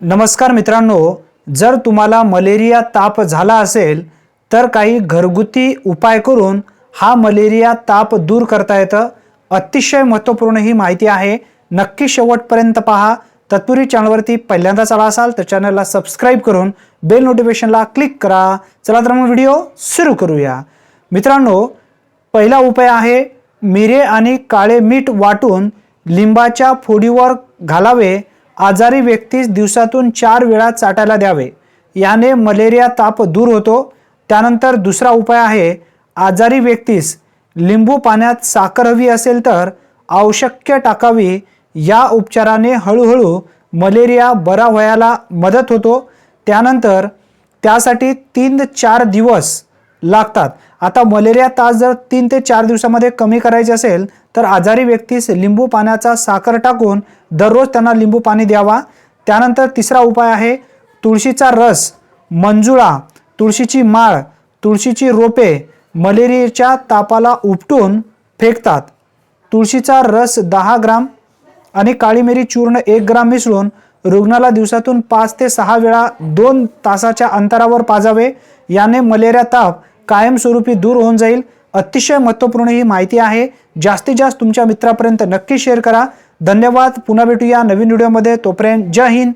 नमस्कार मित्रांनो जर तुम्हाला मलेरिया ताप झाला असेल तर काही घरगुती उपाय करून हा मलेरिया ताप दूर करता येतं. अतिशय महत्त्वपूर्ण ही माहिती आहे. नक्की शेवटपर्यंत पहा. तत्पूर्वी चॅनलवरती पहिल्यांदाच आला असाल तर चॅनलला सबस्क्राईब करून बेल नोटिफिकेशनला क्लिक करा. चला तर मग व्हिडिओ सुरू करूया. मित्रांनो पहिला उपाय आहे मिरे आणि काळे मीठ वाटून लिंबाच्या फोडीवर घालावे. आजारी व्यक्तीस दिवसातून चार वेळा चाटायला द्यावे. याने मलेरिया ताप दूर होतो. त्यानंतर दुसरा उपाय आहे आजारी व्यक्तीस लिंबू पाण्यात साखर हवी असेल तर आवश्यक टाकावी. या उपचाराने हळूहळू मलेरिया बरा व्हायला मदत होतो. त्यानंतर त्यासाठी तीन चार दिवस लागतात. आता मलेरिया तास जर तीन ते चार दिवसामध्ये कमी करायचे असेल तर आजारी व्यक्तीस लिंबू पाण्याचा साखर टाकून दररोज त्यांना लिंबू पाणी द्यावा. त्यानंतर तिसरा उपाय आहे तुळशीचा रस मंजुळा तुळशीची माळ तुळशीची रोपे मलेरियाच्या तापाला उपटून फेकतात. तुळशीचा रस दहा ग्राम आणि काळी मिरी चूर्ण एक ग्राम मिसळून रुग्णाला दिवसातून पाच ते सहा वेळा दोन तासाच्या अंतरावर पाजावे. याने मलेरिया ताप कायमस्वरूपी दूर होऊन जाईल. अतिशय महत्त्वपूर्ण ही माहिती आहे. जास्तीत जास्त तुमच्या मित्रापर्यंत नक्की शेअर करा. धन्यवाद. पुन्हा भेटूया नवीन व्हिडिओमध्ये तोपर्यंत जय हिंद.